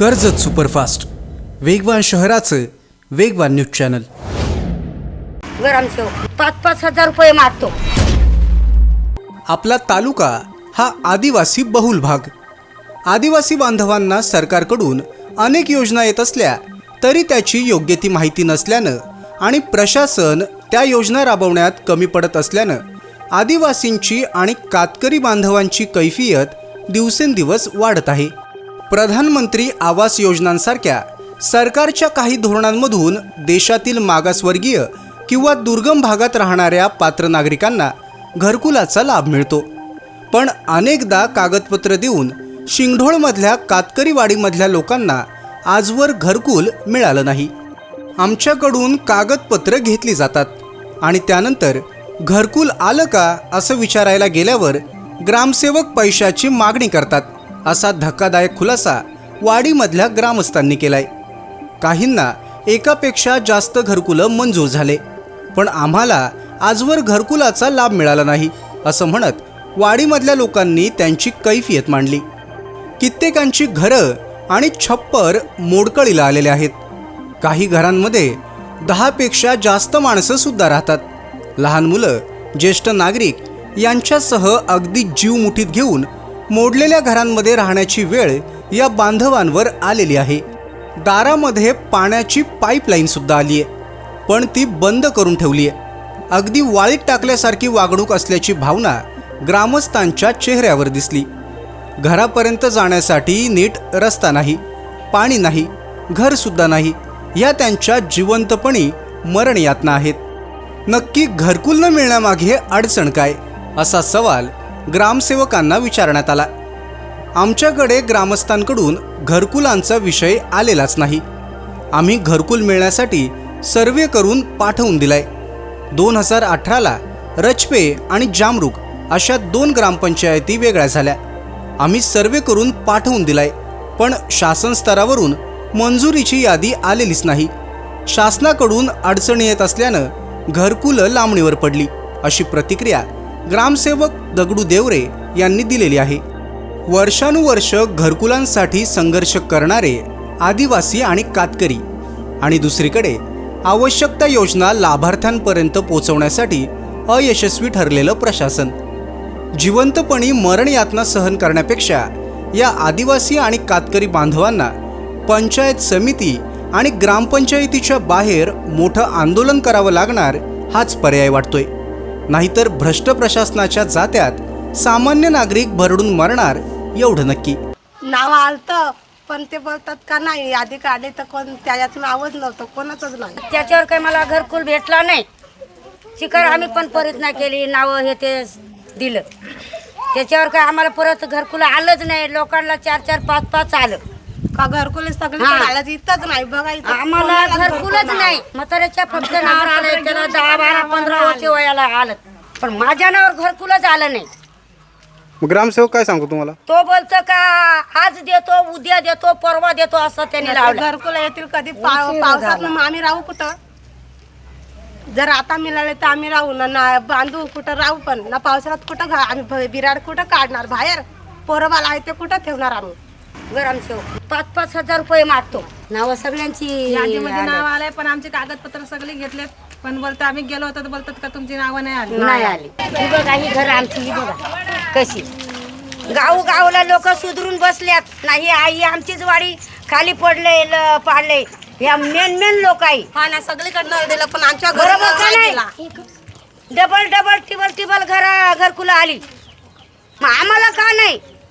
Karjat superfast. वेगवान शहराचं वेगवान न्यूज चॅनल. पाच पाच हजार रुपये मागतो आपला तालुका हा आदिवासी बहुल भाग. आदिवासी बांधवांना सरकारकडून अनेक योजना येत असल्या तरी त्याची योग्य ती माहिती नसल्यानं आणि प्रशासन त्या योजना राबवण्यात कमी पडत असल्यानं आदिवासींची आणि कातकरी बांधवांची कैफियत दिवसेंदिवस वाढत आहे. प्रधानमंत्री आवास योजनांसारख्या सरकारच्या काही धोरणांमधून देशातील मागासवर्गीय किंवा दुर्गम भागात राहणाऱ्या पात्र नागरिकांना घरकुलाचा लाभ मिळतो. पण अनेकदा कागदपत्र देऊन शिंगढोळमधल्या कातकरीवाडीमधल्या लोकांना आजवर घरकुल मिळालं नाही. आमच्याकडून कागदपत्र घेतली जातात आणि त्यानंतर घरकुल आलं का असं विचारायला गेल्यावर ग्रामसेवक पैशाची मागणी करतात. असा धक्कादायक खुलासा वाडीमधल्या ग्रामस्थांनी केलाय. काहींना एकापेक्षा जास्त घरकुलं मंजूर झाले पण आम्हाला आजवर घरकुलाचा लाभ मिळाला नाही असं म्हणत वाडीमधल्या लोकांनी त्यांची कैफियत मांडली. कित्येकांची घरं आणि छप्पर मोडकळीला आलेले आहेत. काही घरांमध्ये दहापेक्षा जास्त माणसं सुद्धा राहतात. लहान मुलं ज्येष्ठ नागरिक यांच्यासह अगदी जीव मुठीत घेऊन मोडलेल्या घरांमध्ये राहण्याची वेळ या बांधवांवर आलेली आहे. दारामध्ये पाण्याची पाईपलाईन सुद्धा आली आहे. पण ती बंद करून ठेवली आहे. अगदी वाळीत टाकल्यासारखी वागणूक असल्याची भावना ग्रामस्थांच्या चेहऱ्यावर दिसली. घरापर्यंत जाण्यासाठी नीट रस्ता नाही पाणी नाही घरसुद्धा नाही. या त्यांच्या जिवंतपणी मरण यातना आहेत. नक्की घरकुल न मिळण्यामागे अडचण काय? असा सवाल ग्रामसेवकांना विचारण्यात आला. आमच्याकडे ग्रामस्थांकडून घरकुलांचा विषय आलेलाच नाही. आम्ही घरकुल मिळण्यासाठी सर्वे करून पाठवून दिलाय. दोन हजार अठराला रचपे आणि जामरूक अशा दोन ग्रामपंचायती वेगळ्या झाल्या. आम्ही सर्वे करून पाठवून दिलाय पण शासन स्तरावरून मंजुरीची यादी आलेलीच नाही. शासनाकडून अडचणी येत असल्यानं घरकुलं लांबणीवर पडली अशी प्रतिक्रिया ग्रामसेवक दगडू देवरे यांनी दिलेली आहे. वर्षानुवर्ष घरकुलांसाठी संघर्ष करणारे आदिवासी आणि कातकरी आणि दुसरीकडे आवश्यक त्या योजना लाभार्थ्यांपर्यंत पोचवण्यासाठी अयशस्वी ठरलेलं प्रशासन. जिवंतपणी मरणयातना सहन करण्यापेक्षा या आदिवासी आणि कातकरी बांधवांना पंचायत समिती आणि ग्रामपंचायतीच्या बाहेर मोठं आंदोलन करावं लागणार हाच पर्याय वाटतोय. नाहीतर भ्रष्ट प्रशासनाच्या जात्यात सामान्य नागरिक भरडून मरणार एवढं नक्की. नाव आलतं पण ते बोलतात का नाही? यादी काढली तर कोण त्याच्यात नावच नव्हतं कोणाचंच नाही. त्याच्यावर काही मला घरकुल भेटला नाही. शिकार आम्ही पण प्रयत्न केली नावं हे ते दिलं. त्याच्यावर काय आम्हाला परत घरकुल आलंच नाही. लोकांना चार चार पाच पाच आलं. का घरकुल सगळे हा. आलं इथंच नाही बघा इथं आम्हाला कोणाला घरकुलच घरकुल नाही. म्हाताऱ्याच्या फक्त नावावर आलं त्याला दहा बारा पंधरा वर्ष वयाला आलं पण माझ्या नावावर घरकुलच आलं नाही. ग्रामसेवक काय सांगतो तुम्हाला? तो बोलतो का आज देतो उद्या देतो परवा देतो असं त्यांनी लावलं. घरकुल येतील कधी पाव- पावसात मग आम्ही राहू कुठं? जर आता मिळाले तर आम्ही राहू ना ना बांधू कुठं राहू पण. ना पावसाळ्यात कुठं घा आम्ही भ- बिराड कुठं काढणार? बाहेर? पोरबाला आहे ते कुठं ठेवणार आम्ही? पाच पाच हजार रुपये मागतो. नाव सगळ्यांची यादीमध्ये. नाव आलंय पण आमचे कागदपत्र सगळे घेतलेत. पण बोलतो आम्ही गेलो होतो तर बोलतात का तुमची नावं नाही आली? नाही आली. ही बघा ही घर आमची ही बघा. कशी? गाव गावला लोक सुधरून बसल्यात. नाही आई आमचीच वाडी खाली पडले ल- पाडले या मेन मेन लोक आहे. हा ना सगळीकडनं दिलं पण आमच्या बरोबर का नाही. डबल डबल टिबल टिबल घरा घरकुला आली. मग आम्हाला का नाही?